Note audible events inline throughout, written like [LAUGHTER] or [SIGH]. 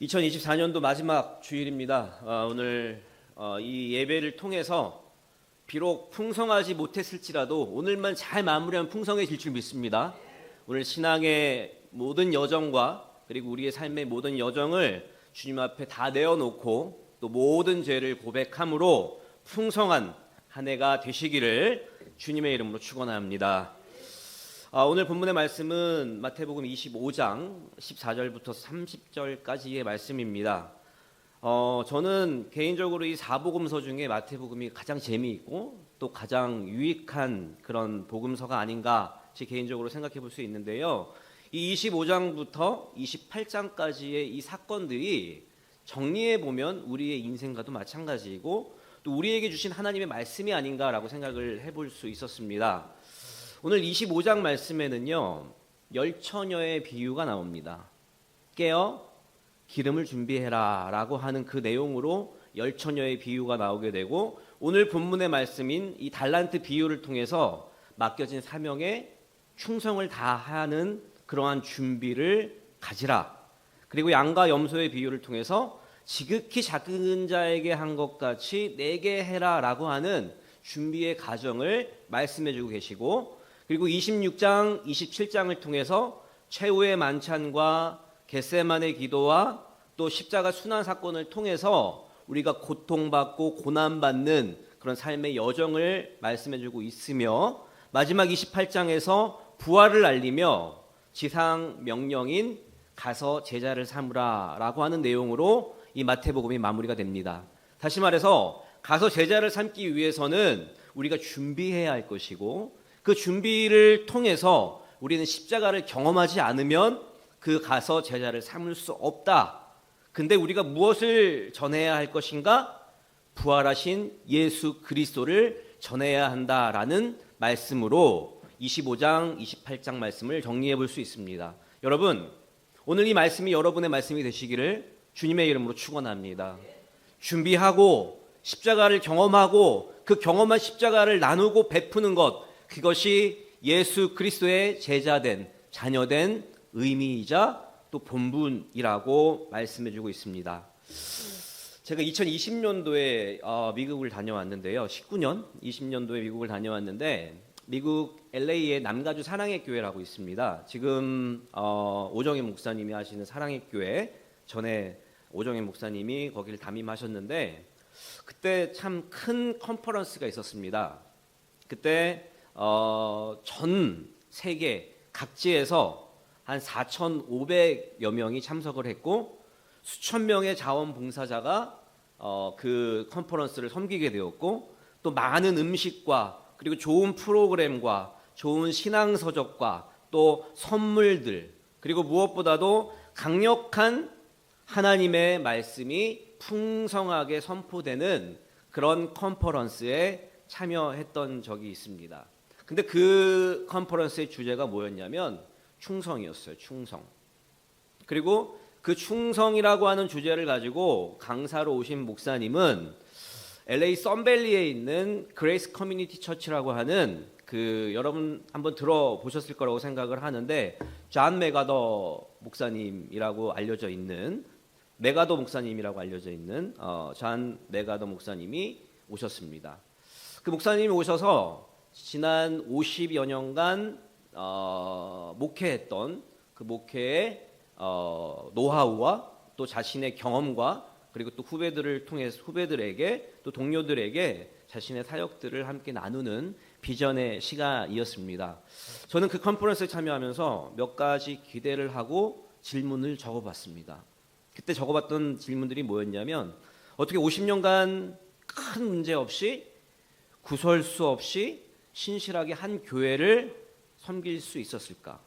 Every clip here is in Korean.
2024년도 마지막 주일입니다. 아, 오늘 어, 이 예배를 통해서 비록 풍성하지 못했을지라도 오늘만 잘 마무리하면 풍성해질 줄 믿습니다. 오늘 신앙의 모든 여정과 그리고 우리의 삶의 모든 여정을 주님 앞에 다 내어놓고 또 모든 죄를 고백함으로 풍성한 한 해가 되시기를 주님의 이름으로 축원합니다. 아, 오늘 본문의 말씀은 마태복음 25장 14절부터 30절까지의 말씀입니다. 어, 저는 개인적으로 이 사복음서 중에 마태복음이 가장 재미있고 또 가장 유익한 그런 복음서가 아닌가 제 개인적으로 생각해 볼 수 있는데요. 이 25장부터 28장까지의 이 사건들이 정리해 보면 우리의 인생과도 마찬가지이고 또 우리에게 주신 하나님의 말씀이 아닌가라고 생각을 해볼 수 있었습니다. 오늘 25장 말씀에는요 열 처녀의 비유가 나옵니다. 깨어 기름을 준비해라 라고 하는 그 내용으로 열 처녀의 비유가 나오게 되고 오늘 본문의 말씀인 이 달란트 비유를 통해서 맡겨진 사명에 충성을 다하는 그러한 준비를 가지라. 그리고 양과 염소의 비유를 통해서 지극히 작은 자에게 한 것 같이 내게 해라 라고 하는 준비의 과정을 말씀해 주고 계시고 그리고 26장, 27장을 통해서 최후의 만찬과 겟세만의 기도와 또 십자가 순환 사건을 통해서 우리가 고통받고 고난받는 그런 삶의 여정을 말씀해 주고 있으며 마지막 28장에서 부활을 알리며 지상 명령인 가서 제자를 삼으라라고 하는 내용으로 이 마태복음이 마무리가 됩니다. 다시 말해서 가서 제자를 삼기 위해서는 우리가 준비해야 할 것이고 그 준비를 통해서 우리는 십자가를 경험하지 않으면 그 가서 제자를 삼을 수 없다. 근데 우리가 무엇을 전해야 할 것인가? 부활하신 예수 그리스도를 전해야 한다라는 말씀으로 25장, 28장 말씀을 정리해 볼 수 있습니다. 여러분, 오늘 이 말씀이 여러분의 말씀이 되시기를 주님의 이름으로 축원합니다. 준비하고 십자가를 경험하고 그 경험한 십자가를 나누고 베푸는 것 그것이 예수 그리스도의 제자된 자녀된 의미이자 또 본분이라고 말씀해 주고 있습니다. 제가 2020년도에 어, 미국을 다녀왔는데요. 19년 20년도에 미국을 다녀왔는데 미국 LA에 남가주 사랑의 교회라고 있습니다. 지금 어, 오정희 목사님이 하시는 사랑의 교회 전에 오정희 목사님이 거기를 담임하셨는데 그때 참 큰 컨퍼런스가 있었습니다. 그때 어, 전 세계 각지에서 한 4,500여 명이 참석을 했고 수천 명의 자원봉사자가 어, 그 컨퍼런스를 섬기게 되었고 또 많은 음식과 그리고 좋은 프로그램과 좋은 신앙서적과 또 선물들 그리고 무엇보다도 강력한 하나님의 말씀이 풍성하게 선포되는 그런 컨퍼런스에 참여했던 적이 있습니다. 근데 그 컨퍼런스의 주제가 뭐였냐면 충성이었어요. 충성. 그리고 그 충성이라고 하는 주제를 가지고 강사로 오신 목사님은 LA 썬밸리에 있는 그레이스 커뮤니티 처치라고 하는 그 여러분 한번 들어보셨을 거라고 생각을 하는데 존 메가더 목사님이라고 알려져 있는 메가더 목사님이라고 알려져 있는 어, 존 메가더 목사님이 오셨습니다. 그 목사님이 오셔서 지난 50여 년간 어, 목회했던 그 목회의 어, 노하우와 또 자신의 경험과 그리고 또 후배들을 통해 후배들에게 또 동료들에게 자신의 사역들을 함께 나누는 비전의 시간이었습니다. 저는 그 컨퍼런스에 참여하면서 몇 가지 기대를 하고 질문을 적어봤습니다. 그때 적어봤던 질문들이 뭐였냐면 어떻게 50년간 큰 문제 없이 구설수 없이 신실하게 한 교회를 섬길 수 있었을까?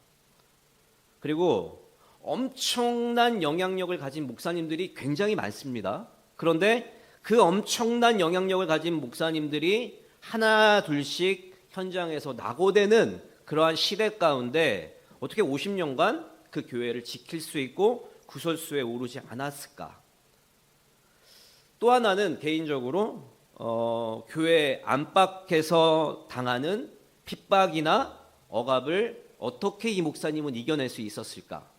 그리고 엄청난 영향력을 가진 목사님들이 굉장히 많습니다. 그런데 그 엄청난 영향력을 가진 목사님들이 하나 둘씩 현장에서 낙오되는 그러한 시대 가운데 어떻게 50년간 그 교회를 지킬 수 있고 구설수에 오르지 않았을까? 또 하나는 개인적으로 어, 교회 안팎에서 당하는 핍박이나 억압을 어떻게 이 목사님은 이겨낼 수 있었을까?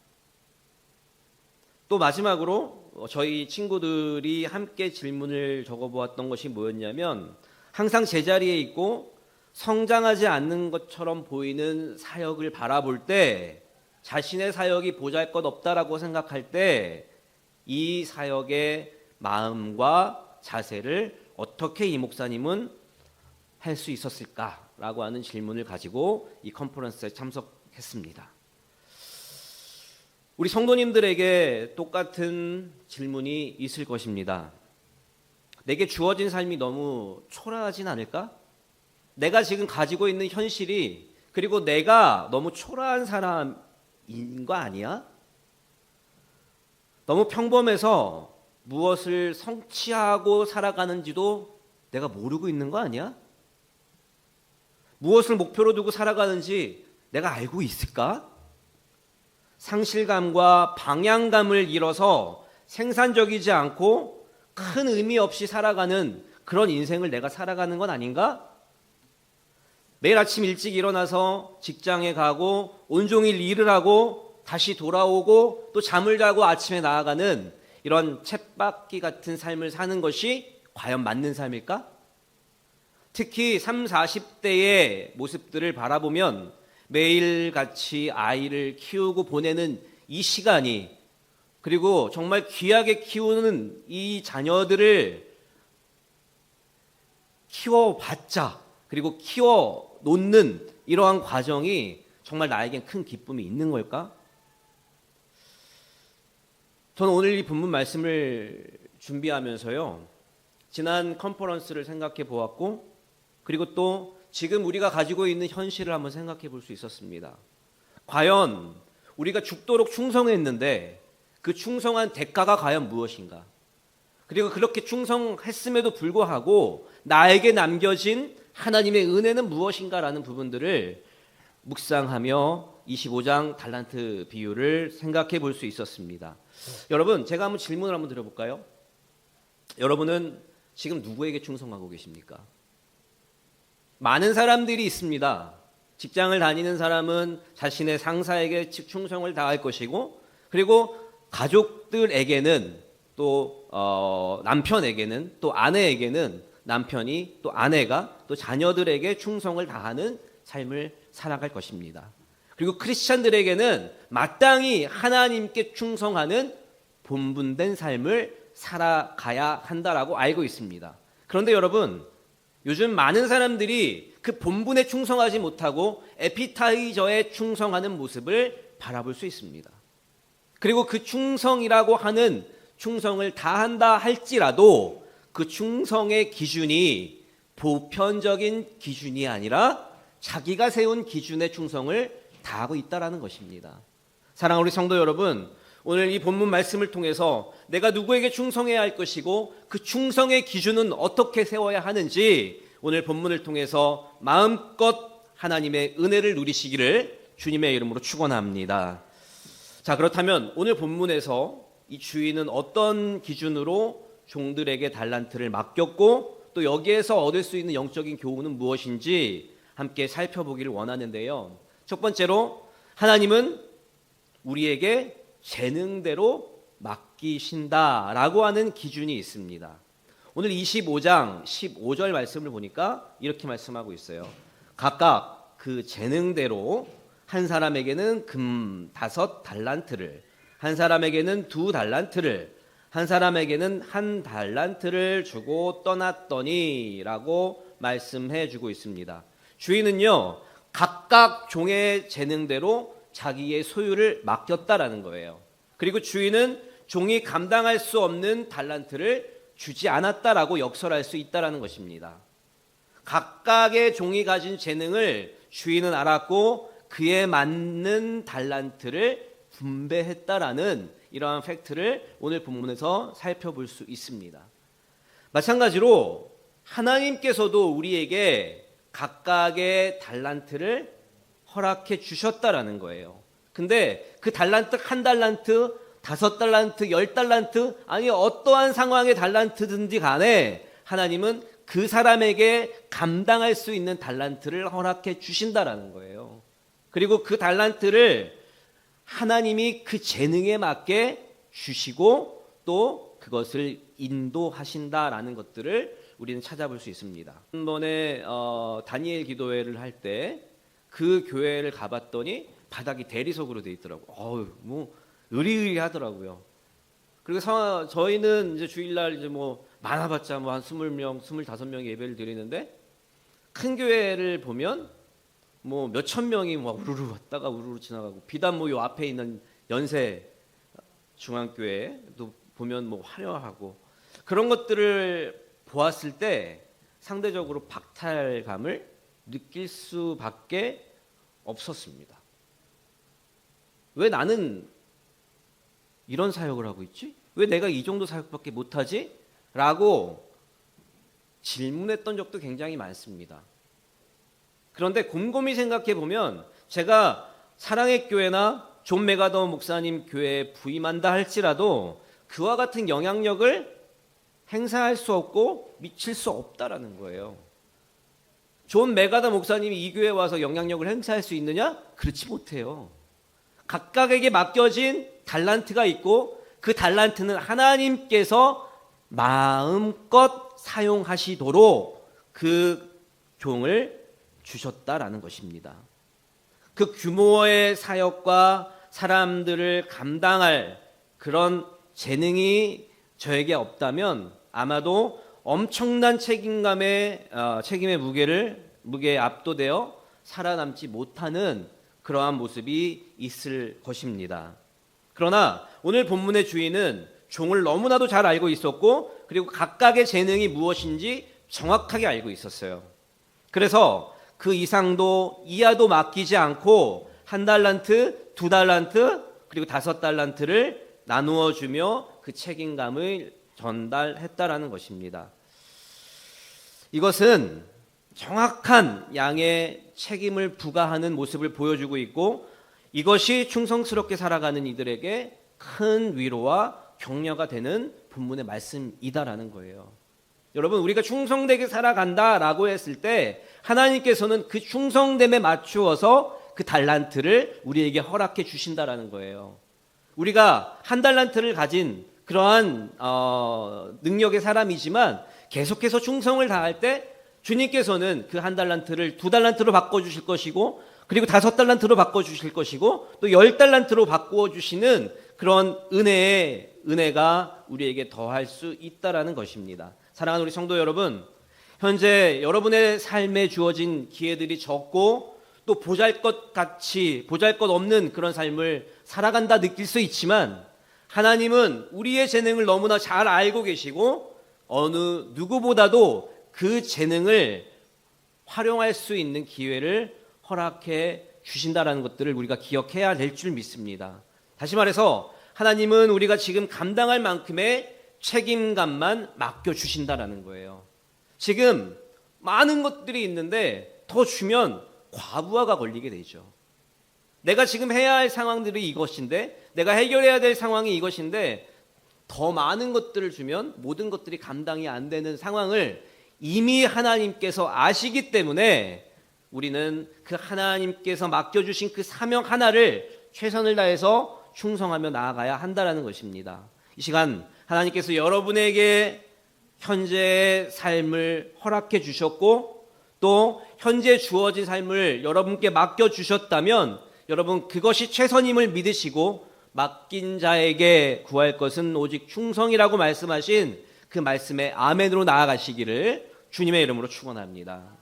또 마지막으로 어, 저희 친구들이 함께 질문을 적어보았던 것이 뭐였냐면 항상 제자리에 있고 성장하지 않는 것처럼 보이는 사역을 바라볼 때 자신의 사역이 보잘 것 없다라고 생각할 때 이 사역의 마음과 자세를 어떻게 이 목사님은 할 수 있었을까라고 하는 질문을 가지고 이 컨퍼런스에 참석했습니다. 우리 성도님들에게 똑같은 질문이 있을 것입니다. 내게 주어진 삶이 너무 초라하진 않을까? 내가 지금 가지고 있는 현실이 그리고 내가 너무 초라한 사람인 거 아니야? 너무 평범해서 무엇을 성취하고 살아가는지도 내가 모르고 있는 거 아니야? 무엇을 목표로 두고 살아가는지 내가 알고 있을까? 상실감과 방향감을 잃어서 생산적이지 않고 큰 의미 없이 살아가는 그런 인생을 내가 살아가는 건 아닌가? 매일 아침 일찍 일어나서 직장에 가고 온종일 일을 하고 다시 돌아오고 또 잠을 자고 아침에 나아가는 이런 쳇바퀴 같은 삶을 사는 것이 과연 맞는 삶일까? 특히 3, 40대의 모습들을 바라보면 매일같이 아이를 키우고 보내는 이 시간이 그리고 정말 귀하게 키우는 이 자녀들을 키워봤자 그리고 키워 놓는 이러한 과정이 정말 나에겐 큰 기쁨이 있는 걸까? 저는 오늘 이 본문 말씀을 준비하면서요. 지난 컨퍼런스를 생각해 보았고 그리고 또 지금 우리가 가지고 있는 현실을 한번 생각해 볼 수 있었습니다. 과연 우리가 죽도록 충성했는데 그 충성한 대가가 과연 무엇인가? 그리고 그렇게 충성했음에도 불구하고 나에게 남겨진 하나님의 은혜는 무엇인가라는 부분들을 묵상하며 25장 달란트 비유를 생각해 볼 수 있었습니다. 여러분, 제가 한번 질문을 한번 드려볼까요? 여러분은 지금 누구에게 충성하고 계십니까? 많은 사람들이 있습니다. 직장을 다니는 사람은 자신의 상사에게 충성을 다할 것이고, 그리고 가족들에게는 또 어, 남편에게는 또 아내에게는 남편이 또 아내가 또 자녀들에게 충성을 다하는 삶을 살아갈 것입니다. 그리고 크리스찬들에게는 마땅히 하나님께 충성하는 본분된 삶을 살아가야 한다라고 알고 있습니다. 그런데 여러분, 요즘 많은 사람들이 그 본분에 충성하지 못하고 에피타이저에 충성하는 모습을 바라볼 수 있습니다. 그리고 그 충성이라고 하는 충성을 다 한다 할지라도 그 충성의 기준이 보편적인 기준이 아니라 자기가 세운 기준의 충성을 다 하고 있다라는 것입니다. 사랑하는 우리 성도 여러분, 오늘 이 본문 말씀을 통해서 내가 누구에게 충성해야 할 것이고 그 충성의 기준은 어떻게 세워야 하는지 오늘 본문을 통해서 마음껏 하나님의 은혜를 누리시기를 주님의 이름으로 축원합니다. 자, 그렇다면 오늘 본문에서 이 주인은 어떤 기준으로 종들에게 달란트를 맡겼고 또 여기에서 얻을 수 있는 영적인 교훈은 무엇인지 함께 살펴보기를 원하는데요. 첫 번째로 하나님은 우리에게 재능대로 맡기신다라고 하는 기준이 있습니다. 오늘 25장 15절 말씀을 보니까 이렇게 말씀하고 있어요. 각각 그 재능대로 한 사람에게는 금 다섯 달란트를, 한 사람에게는 두 달란트를, 한 사람에게는 한 달란트를 주고 떠났더니라고 말씀해 주고 있습니다. 주인은요, 각각 종의 재능대로 자기의 소유를 맡겼다라는 거예요. 그리고 주인은 종이 감당할 수 없는 달란트를 주지 않았다라고 역설할 수 있다라는 것입니다. 각각의 종이 가진 재능을 주인은 알았고 그에 맞는 달란트를 분배했다라는 이러한 팩트를 오늘 본문에서 살펴볼 수 있습니다. 마찬가지로 하나님께서도 우리에게 각각의 달란트를 허락해 주셨다라는 거예요. 근데 그 달란트 한 달란트, 다섯 달란트, 열 달란트, 아니 어떠한 상황의 달란트든지 간에 하나님은 그 사람에게 감당할 수 있는 달란트를 허락해 주신다라는 거예요. 그리고 그 달란트를 하나님이 그 재능에 맞게 주시고 또 그것을 인도하신다라는 것들을 우리는 찾아볼 수 있습니다. 한 번에 어, 다니엘 기도회를 할 때 그 교회를 가봤더니 바닥이 대리석으로 돼 있더라고. 어우 뭐 의리의리하더라고요. 그리고 서, 저희는 이제 주일날 이제 뭐 많아봤자 뭐한 스물 명, 스물다섯 명 예배를 드리는데 큰 교회를 보면 뭐 몇 천 명이 막 우르르 왔다가 우르르 지나가고 비단 뭐 요 앞에 있는 연세 중앙교회도 보면 뭐 화려하고 그런 것들을 보았을 때 상대적으로 박탈감을 느낄 수밖에 없었습니다. 왜 나는 이런 사역을 하고 있지? 왜 내가 이 정도 사역밖에 못하지? 라고 질문했던 적도 굉장히 많습니다. 그런데 곰곰이 생각해 보면 제가 사랑의 교회나 존 메가더 목사님 교회에 부임한다 할지라도 그와 같은 영향력을 행사할 수 없고 미칠 수 없다라는 거예요. 존 메가더 목사님이 이 교회에 와서 영향력을 행사할 수 있느냐? 그렇지 못해요. 각각에게 맡겨진 달란트가 있고 그 달란트는 하나님께서 마음껏 사용하시도록 그 종을 주셨다라는 것입니다. 그 규모의 사역과 사람들을 감당할 그런 재능이 저에게 없다면 아마도 엄청난 책임감의 어, 책임의 무게를 무게에 압도되어 살아남지 못하는 그러한 모습이 있을 것입니다. 그러나 오늘 본문의 주인은 종을 너무나도 잘 알고 있었고 그리고 각각의 재능이 무엇인지 정확하게 알고 있었어요. 그래서 그 이상도 이하도 맡기지 않고 한 달란트, 두 달란트, 그리고 다섯 달란트를 나누어 주며 그 책임감을 전달했다라는 것입니다. 이것은 정확한 양의 책임을 부과하는 모습을 보여주고 있고 이것이 충성스럽게 살아가는 이들에게 큰 위로와 격려가 되는 본문의 말씀이다라는 거예요. 여러분 우리가 충성되게 살아간다라고 했을 때 하나님께서는 그 충성됨에 맞추어서 그 달란트를 우리에게 허락해 주신다라는 거예요. 우리가 한 달란트를 가진 그러한 어, 능력의 사람이지만 계속해서 충성을 다할 때 주님께서는 그 한 달란트를 두 달란트로 바꿔 주실 것이고 그리고 다섯 달란트로 바꿔 주실 것이고 또 열 달란트로 바꾸어 주시는 그런 은혜의 은혜가 우리에게 더할 수 있다라는 것입니다. 사랑하는 우리 성도 여러분, 현재 여러분의 삶에 주어진 기회들이 적고 또 보잘것 같이 보잘것 없는 그런 삶을 살아간다 느낄 수 있지만 하나님은 우리의 재능을 너무나 잘 알고 계시고 어느 누구보다도 그 재능을 활용할 수 있는 기회를 허락해 주신다라는 것들을 우리가 기억해야 될 줄 믿습니다. 다시 말해서 하나님은 우리가 지금 감당할 만큼의 책임감만 맡겨 주신다라는 거예요. 지금 많은 것들이 있는데 더 주면 과부하가 걸리게 되죠. 내가 지금 해야 할 상황들이 이것인데 내가 해결해야 될 상황이 이것인데 더 많은 것들을 주면 모든 것들이 감당이 안 되는 상황을 이미 하나님께서 아시기 때문에 우리는 그 하나님께서 맡겨주신 그 사명 하나를 최선을 다해서 충성하며 나아가야 한다라는 것입니다. 이 시간 하나님께서 여러분에게 현재의 삶을 허락해 주셨고 또 현재 주어진 삶을 여러분께 맡겨 주셨다면 여러분 그것이 최선임을 믿으시고 맡긴 자에게 구할 것은 오직 충성이라고 말씀하신 그 말씀에 아멘으로 나아가시기를 주님의 이름으로 축원합니다.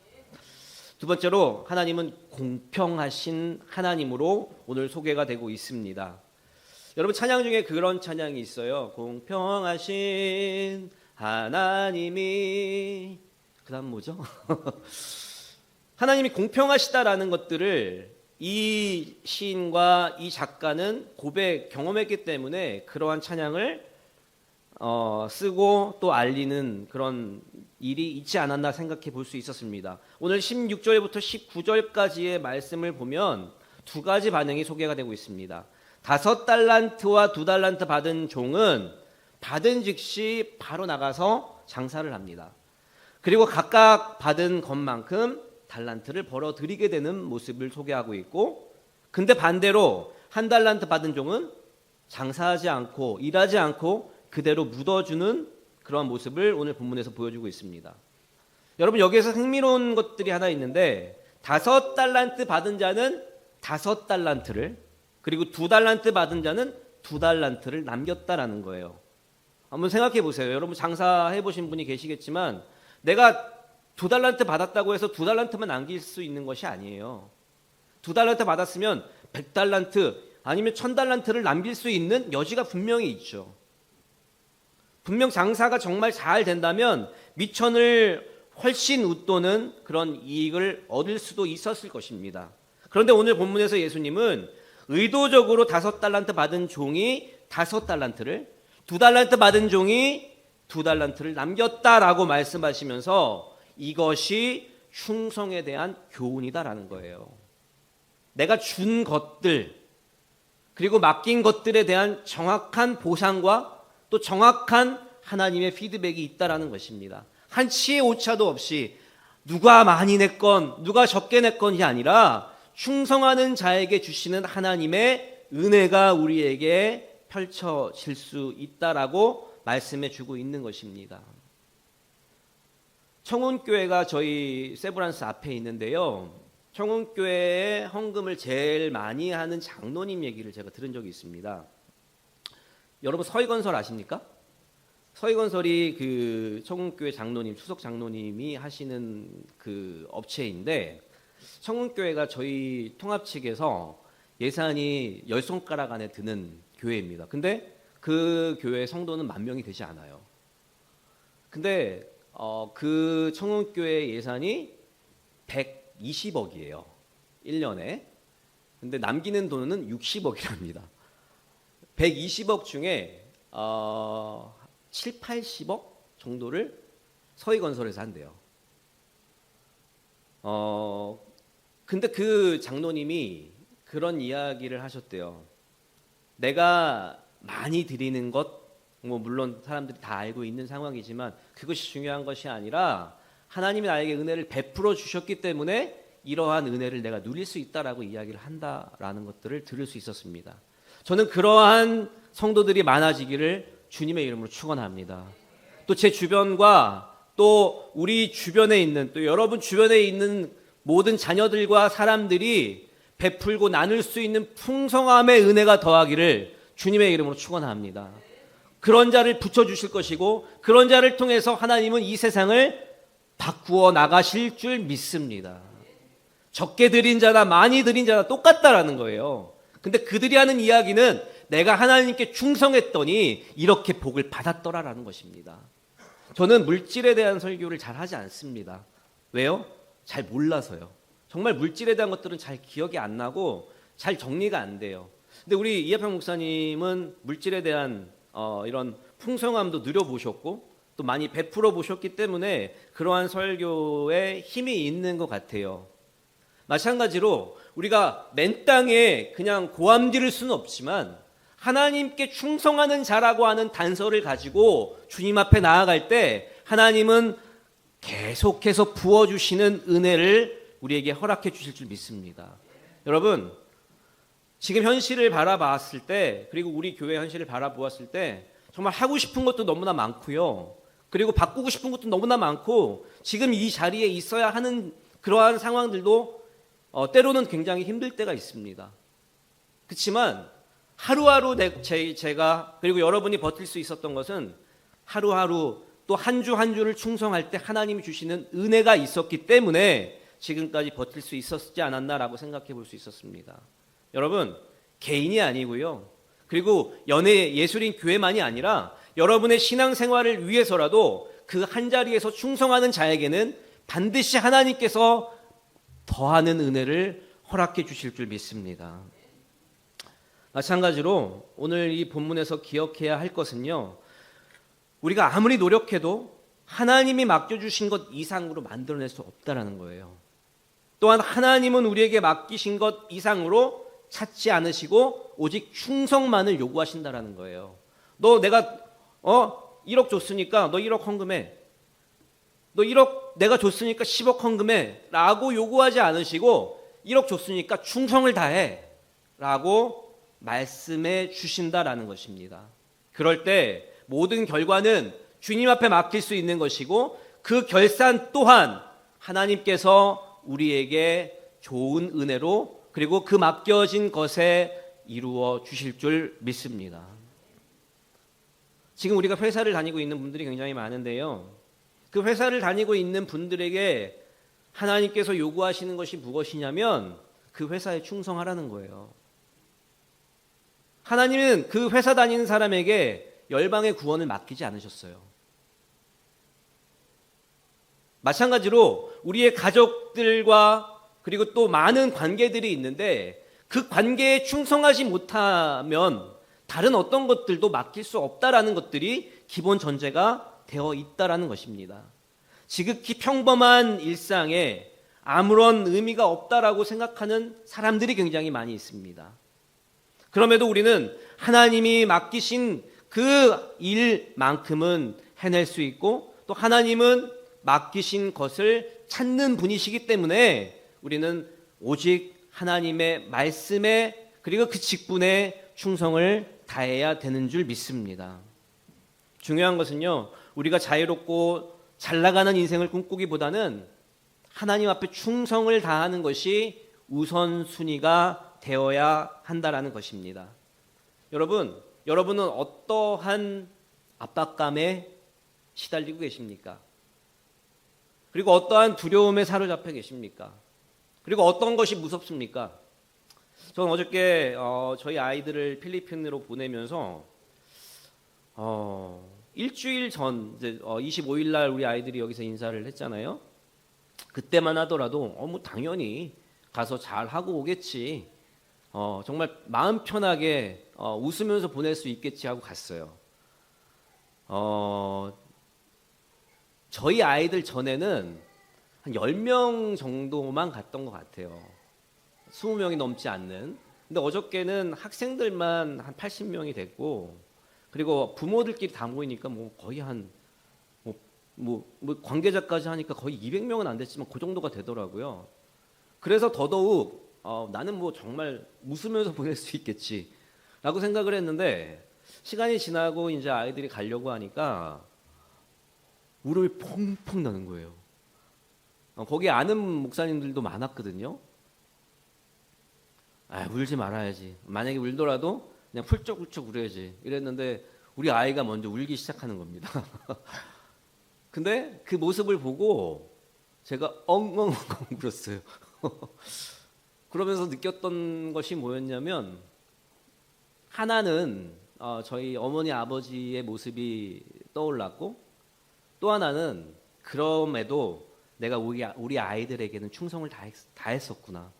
두 번째로 하나님은 공평하신 하나님으로 오늘 소개가 되고 있습니다. 여러분 찬양 중에 그런 찬양이 있어요. 공평하신 하나님이 그다음 뭐죠? [LAUGHS] 하나님이 공평하시다라는 것들을 이 시인과 이 작가는 고백 경험했기 때문에 그러한 찬양을 어, 쓰고 또 알리는 그런 일이 있지 않았나 생각해 볼 수 있었습니다. 오늘 16절부터 19절까지의 말씀을 보면 두 가지 반응이 소개가 되고 있습니다. 다섯 달란트와 두 달란트 받은 종은 받은 즉시 바로 나가서 장사를 합니다. 그리고 각각 받은 것만큼 달란트를 벌어 드리게 되는 모습을 소개하고 있고 근데 반대로 한 달란트 받은 종은 장사하지 않고 일하지 않고 그대로 묻어주는 그런 모습을 오늘 본문에서 보여주고 있습니다. 여러분 여기에서 흥미로운 것들이 하나 있는데 다섯 달란트 받은 자는 다섯 달란트를 그리고 두 달란트 받은 자는 두 달란트를 남겼다라는 거예요. 한번 생각해 보세요. 여러분 장사해 보신 분이 계시겠지만 내가 두 달란트 받았다고 해서 두 달란트만 남길 수 있는 것이 아니에요. 두 달란트 받았으면 백 달란트 아니면 천 달란트를 남길 수 있는 여지가 분명히 있죠. 분명 장사가 정말 잘 된다면 미천을 훨씬 웃도는 그런 이익을 얻을 수도 있었을 것입니다. 그런데 오늘 본문에서 예수님은 의도적으로 다섯 달란트 받은 종이 다섯 달란트를 두 달란트 받은 종이 두 달란트를 남겼다라고 말씀하시면서 이것이 충성에 대한 교훈이다라는 거예요. 내가 준 것들 그리고 맡긴 것들에 대한 정확한 보상과 또 정확한 하나님의 피드백이 있다라는 것입니다. 한 치의 오차도 없이 누가 많이 냈건 누가 적게 냈건이 아니라 충성하는 자에게 주시는 하나님의 은혜가 우리에게 펼쳐질 수 있다라고 말씀해 주고 있는 것입니다. 청운교회가 저희 세브란스 앞에 있는데요. 청운교회에 헌금을 제일 많이 하는 장로님 얘기를 제가 들은 적이 있습니다. 여러분 서희건설 아십니까? 서희건설이 그 청운교회 장로님, 수석 장로님이 하시는 그 업체인데 청운교회가 저희 통합 측에서 예산이 열 손가락 안에 드는 교회입니다. 근데 그 교회 성도는 만 명이 되지 않아요. 근데 어, 그 청운교회 예산이 120억이에요. 1년에. 근데 남기는 돈은 60억이랍니다. 120억 중에 어, 7, 80억 정도를 서희건설에서 한대요. 어, 근데 그 장로님이 그런 이야기를 하셨대요. 내가 많이 드리는 것, 뭐 물론 사람들이 다 알고 있는 상황이지만 그것이 중요한 것이 아니라 하나님이 나에게 은혜를 베풀어 주셨기 때문에 이러한 은혜를 내가 누릴 수 있다라고 이야기를 한다라는 것들을 들을 수 있었습니다. 저는 그러한 성도들이 많아지기를 주님의 이름으로 축원합니다. 또 제 주변과 또 우리 주변에 있는 또 여러분 주변에 있는 모든 자녀들과 사람들이 베풀고 나눌 수 있는 풍성함의 은혜가 더하기를 주님의 이름으로 축원합니다. 그런 자를 붙여 주실 것이고 그런 자를 통해서 하나님은 이 세상을 바꾸어 나가실 줄 믿습니다. 적게 드린 자나 많이 드린 자나 똑같다라는 거예요. 근데 그들이 하는 이야기는 내가 하나님께 충성했더니 이렇게 복을 받았더라라는 것입니다. 저는 물질에 대한 설교를 잘 하지 않습니다. 왜요? 잘 몰라서요. 정말 물질에 대한 것들은 잘 기억이 안 나고 잘 정리가 안 돼요. 근데 우리 이하평 목사님은 물질에 대한 어, 이런 풍성함도 누려보셨고 또 많이 베풀어 보셨기 때문에 그러한 설교에 힘이 있는 것 같아요. 마찬가지로 우리가 맨 땅에 그냥 고함지를 수는 없지만 하나님께 충성하는 자라고 하는 단서를 가지고 주님 앞에 나아갈 때 하나님은 계속해서 부어주시는 은혜를 우리에게 허락해 주실 줄 믿습니다. 여러분, 지금 현실을 바라봤을 때, 그리고 우리 교회 현실을 바라보았을 때, 정말 하고 싶은 것도 너무나 많고요. 그리고 바꾸고 싶은 것도 너무나 많고, 지금 이 자리에 있어야 하는 그러한 상황들도 어, 때로는 굉장히 힘들 때가 있습니다. 그렇지만 하루하루 내, 제, 제가 그리고 여러분이 버틸 수 있었던 것은 하루하루 또 한 주한 주를 충성할 때 하나님이 주시는 은혜가 있었기 때문에 지금까지 버틸 수 있었지 않았나라고 생각해 볼 수 있었습니다. 여러분 개인이 아니고요. 그리고 연예 예술인 교회만이 아니라 여러분의 신앙 생활을 위해서라도 그 한 자리에서 충성하는 자에게는 반드시 하나님께서 더하는 은혜를 허락해 주실 줄 믿습니다. 마찬가지로 오늘 이 본문에서 기억해야 할 것은요. 우리가 아무리 노력해도 하나님이 맡겨주신 것 이상으로 만들어낼 수 없다라는 거예요. 또한 하나님은 우리에게 맡기신 것 이상으로 찾지 않으시고 오직 충성만을 요구하신다라는 거예요. 너 내가 어 1억 줬으니까 너 1억 헌금해. 너 1억 내가 줬으니까 10억 헌금해. 라고 요구하지 않으시고 1억 줬으니까 충성을 다해. 라고 말씀해 주신다라는 것입니다. 그럴 때 모든 결과는 주님 앞에 맡길 수 있는 것이고 그 결산 또한 하나님께서 우리에게 좋은 은혜로 그리고 그 맡겨진 것에 이루어 주실 줄 믿습니다. 지금 우리가 회사를 다니고 있는 분들이 굉장히 많은데요. 그 회사를 다니고 있는 분들에게 하나님께서 요구하시는 것이 무엇이냐면 그 회사에 충성하라는 거예요. 하나님은 그 회사 다니는 사람에게 열방의 구원을 맡기지 않으셨어요. 마찬가지로 우리의 가족들과 그리고 또 많은 관계들이 있는데 그 관계에 충성하지 못하면 다른 어떤 것들도 맡길 수 없다라는 것들이 기본 전제가 되어 있다라는 것입니다. 지극히 평범한 일상에 아무런 의미가 없다라고 생각하는 사람들이 굉장히 많이 있습니다. 그럼에도 우리는 하나님이 맡기신 그 일만큼은 해낼 수 있고 또 하나님은 맡기신 것을 찾는 분이시기 때문에 우리는 오직 하나님의 말씀에 그리고 그 직분에 충성을 다해야 되는 줄 믿습니다. 중요한 것은요, 우리가 자유롭고 잘 나가는 인생을 꿈꾸기보다는 하나님 앞에 충성을 다하는 것이 우선순위가 되어야 한다라는 것입니다. 여러분, 여러분은 어떠한 압박감에 시달리고 계십니까? 그리고 어떠한 두려움에 사로잡혀 계십니까? 그리고 어떤 것이 무섭습니까? 저는 어저께 어, 저희 아이들을 필리핀으로 보내면서 어, 일주일 전 이제 어, 25일 날 우리 아이들이 여기서 인사를 했잖아요. 그때만 하더라도 어, 뭐 당연히 가서 잘 하고 오겠지. 어, 정말 마음 편하게 어, 웃으면서 보낼 수 있겠지 하고 갔어요. 어, 저희 아이들 전에는 한 10명 정도만 갔던 것 같아요. 20명이 넘지 않는. 근데 어저께는 학생들만 한 80명이 됐고, 그리고 부모들끼리 다 모이니까 뭐 거의 한, 뭐, 뭐, 뭐 관계자까지 하니까 거의 200명은 안 됐지만 그 정도가 되더라고요. 그래서 더더욱 어, 나는 뭐 정말 웃으면서 [LAUGHS] 보낼 수 있겠지. 라고 생각을 했는데, 시간이 지나고 이제 아이들이 가려고 하니까 울음이 펑펑 나는 거예요. 어, 거기 아는 목사님들도 많았거든요. 아, 울지 말아야지. 만약에 울더라도 그냥 훌쩍훌쩍 울어야지. 이랬는데 우리 아이가 먼저 울기 시작하는 겁니다. [LAUGHS] 근데 그 모습을 보고 제가 엉엉엉 [LAUGHS] 울었어요. [LAUGHS] 그러면서 느꼈던 것이 뭐였냐면 하나는 어, 저희 어머니 아버지의 모습이 떠올랐고 또 하나는 그럼에도 내가 우리, 우리 아이들에게는 충성을 다했, 다했었구나.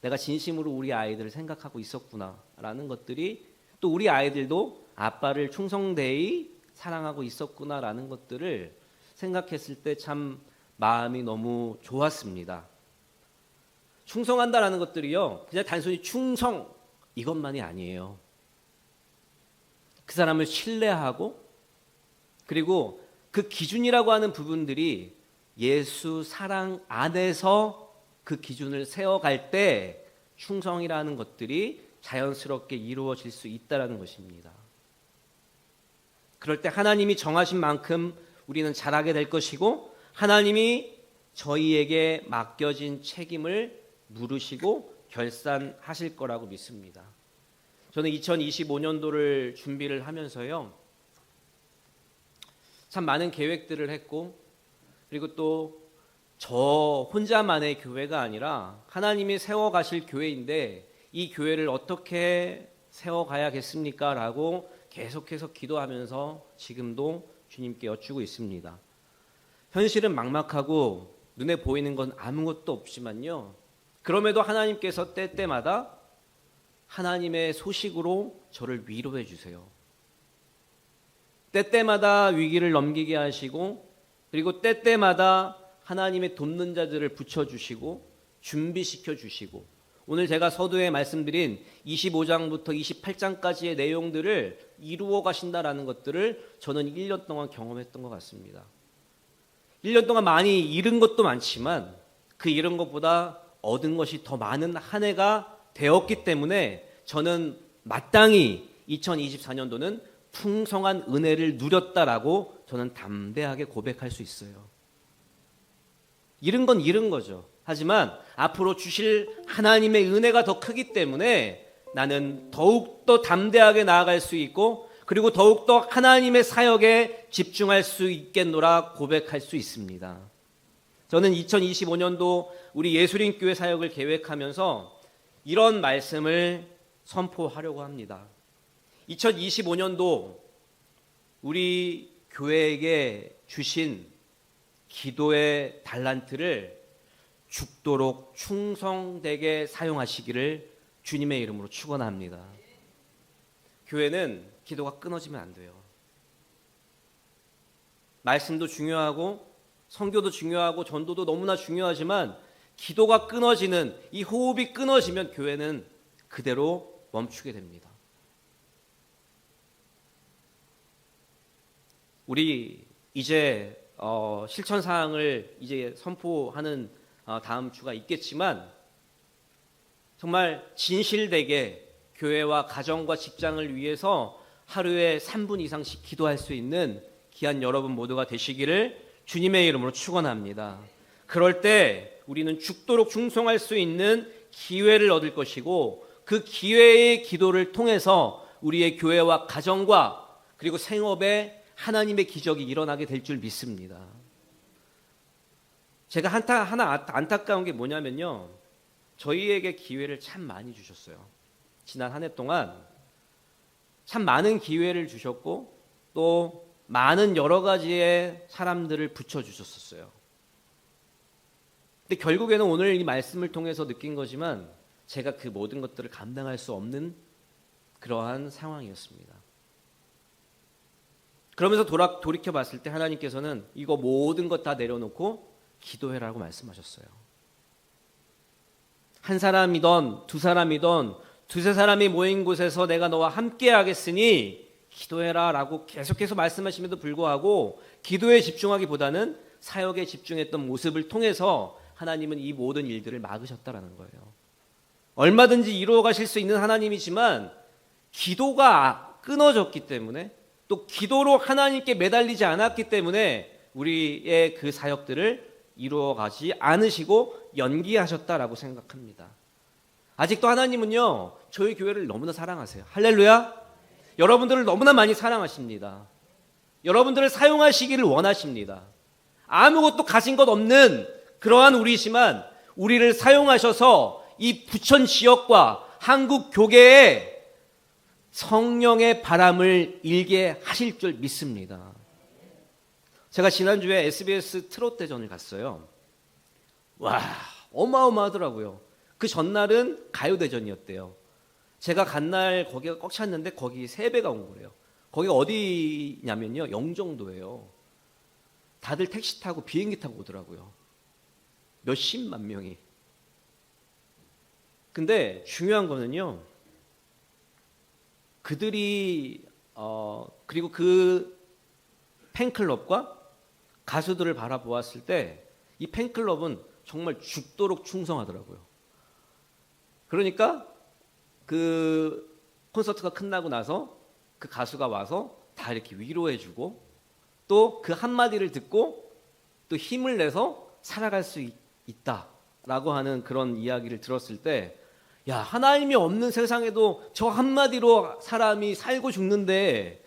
내가 진심으로 우리 아이들을 생각하고 있었구나라는 것들이 또 우리 아이들도 아빠를 충성되이 사랑하고 있었구나라는 것들을 생각했을 때 참 마음이 너무 좋았습니다. 충성한다라는 것들이요, 그냥 단순히 충성 이것만이 아니에요. 그 사람을 신뢰하고 그리고 그 기준이라고 하는 부분들이 예수 사랑 안에서 그 기준을 세워갈 때 충성이라는 것들이 자연스럽게 이루어질 수 있다라는 것입니다. 그럴 때 하나님이 정하신 만큼 우리는 잘하게 될 것이고 하나님이 저희에게 맡겨진 책임을 물으시고 결산하실 거라고 믿습니다. 저는 2025년도를 준비를 하면서요. 참 많은 계획들을 했고 그리고 또 저 혼자만의 교회가 아니라 하나님이 세워 가실 교회인데 이 교회를 어떻게 세워 가야겠습니까? 라고 계속해서 기도하면서 지금도 주님께 여쭈고 있습니다. 현실은 막막하고 눈에 보이는 건 아무것도 없지만요. 그럼에도 하나님께서 때때마다 하나님의 소식으로 저를 위로해 주세요. 때때마다 위기를 넘기게 하시고 그리고 때때마다 하나님의 돕는 자들을 붙여 주시고 준비시켜 주시고 오늘 제가 서두에 말씀드린 25장부터 28장까지의 내용들을 이루어 가신다라는 것들을 저는 1년 동안 경험했던 것 같습니다. 1년 동안 많이 잃은 것도 많지만 그 잃은 것보다 얻은 것이 더 많은 한 해가 되었기 때문에 저는 마땅히 2024년도는 풍성한 은혜를 누렸다라고 저는 담대하게 고백할 수 있어요. 잃은 건 잃은 거죠. 하지만 앞으로 주실 하나님의 은혜가 더 크기 때문에 나는 더욱더 담대하게 나아갈 수 있고 그리고 더욱더 하나님의 사역에 집중할 수 있겠노라 고백할 수 있습니다. 저는 2025년도 우리 예수림 교회 사역을 계획하면서 이런 말씀을 선포하려고 합니다. 2025년도 우리 교회에게 주신 기도의 달란트를 죽도록 충성되게 사용하시기를 주님의 이름으로 축원합니다. 교회는 기도가 끊어지면 안 돼요. 말씀도 중요하고 성교도 중요하고 전도도 너무나 중요하지만 기도가 끊어지는 이 호흡이 끊어지면 교회는 그대로 멈추게 됩니다. 우리 이제 어, 실천 사항을 이제 선포하는 어, 다음 주가 있겠지만 정말 진실되게 교회와 가정과 직장을 위해서 하루에 3분 이상씩 기도할 수 있는 귀한 여러분 모두가 되시기를 주님의 이름으로 축원합니다. 그럴 때 우리는 죽도록 충성할 수 있는 기회를 얻을 것이고 그 기회의 기도를 통해서 우리의 교회와 가정과 그리고 생업에 하나님의 기적이 일어나게 될 줄 믿습니다. 제가 한타, 하나 안타까운 게 뭐냐면요. 저희에게 기회를 참 많이 주셨어요. 지난 한 해 동안 참 많은 기회를 주셨고 또 많은 여러 가지의 사람들을 붙여주셨었어요. 근데 결국에는 오늘 이 말씀을 통해서 느낀 거지만 제가 그 모든 것들을 감당할 수 없는 그러한 상황이었습니다. 그러면서 돌아, 돌이켜 봤을 때 하나님께서는 이거 모든 것 다 내려놓고 기도해라고 말씀하셨어요. 한 사람이던 두 사람이던 두세 사람이 모인 곳에서 내가 너와 함께 하겠으니 기도해라 라고 계속해서 말씀하심에도 불구하고 기도에 집중하기보다는 사역에 집중했던 모습을 통해서 하나님은 이 모든 일들을 막으셨다라는 거예요. 얼마든지 이루어 가실 수 있는 하나님이지만 기도가 끊어졌기 때문에 또 기도로 하나님께 매달리지 않았기 때문에 우리의 그 사역들을 이루어 가지 않으시고 연기하셨다라고 생각합니다. 아직도 하나님은요, 저희 교회를 너무나 사랑하세요. 할렐루야! 여러분들을 너무나 많이 사랑하십니다. 여러분들을 사용하시기를 원하십니다. 아무것도 가진 것 없는 그러한 우리지만 우리를 사용하셔서 이 부천 지역과 한국 교계에 성령의 바람을 일게 하실 줄 믿습니다. 제가 지난주에 SBS 트롯 대전을 갔어요. 와, 어마어마하더라고요. 그 전날은 가요 대전이었대요. 제가 간 날 거기가 꽉 찼는데 거기 세 배가 온 거래요. 거기가 어디냐면요. 영종도예요. 다들 택시 타고 비행기 타고 오더라고요. 몇십만 명이. 근데 중요한 거는요. 그들이 어 그리고 그 팬클럽과 가수들을 바라보았을 때 이 팬클럽은 정말 죽도록 충성하더라고요. 그러니까 그 콘서트가 끝나고 나서 그 가수가 와서 다 이렇게 위로해주고 또 그 한마디를 듣고 또 힘을 내서 살아갈 수 있, 있다라고 하는 그런 이야기를 들었을 때 야, 하나님이 없는 세상에도 저 한마디로 사람이 살고 죽는데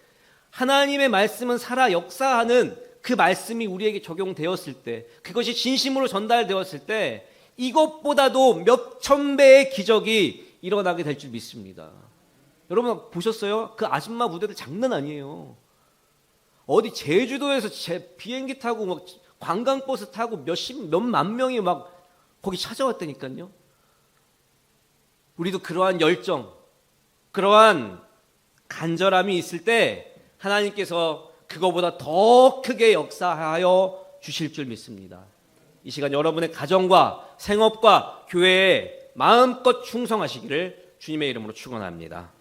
하나님의 말씀은 살아 역사하는 그 말씀이 우리에게 적용되었을 때 그것이 진심으로 전달되었을 때 이것보다도 몇 천 배의 기적이 일어나게 될 줄 믿습니다. 여러분 보셨어요? 그 아줌마 무대들 장난 아니에요. 어디 제주도에서 제 비행기 타고 막 관광버스 타고 몇십 몇만 명이 막 거기 찾아왔다니까요. 우리도 그러한 열정, 그러한 간절함이 있을 때 하나님께서 그거보다 더 크게 역사하여 주실 줄 믿습니다. 이 시간 여러분의 가정과 생업과 교회에 마음껏 충성하시기를 주님의 이름으로 축원합니다.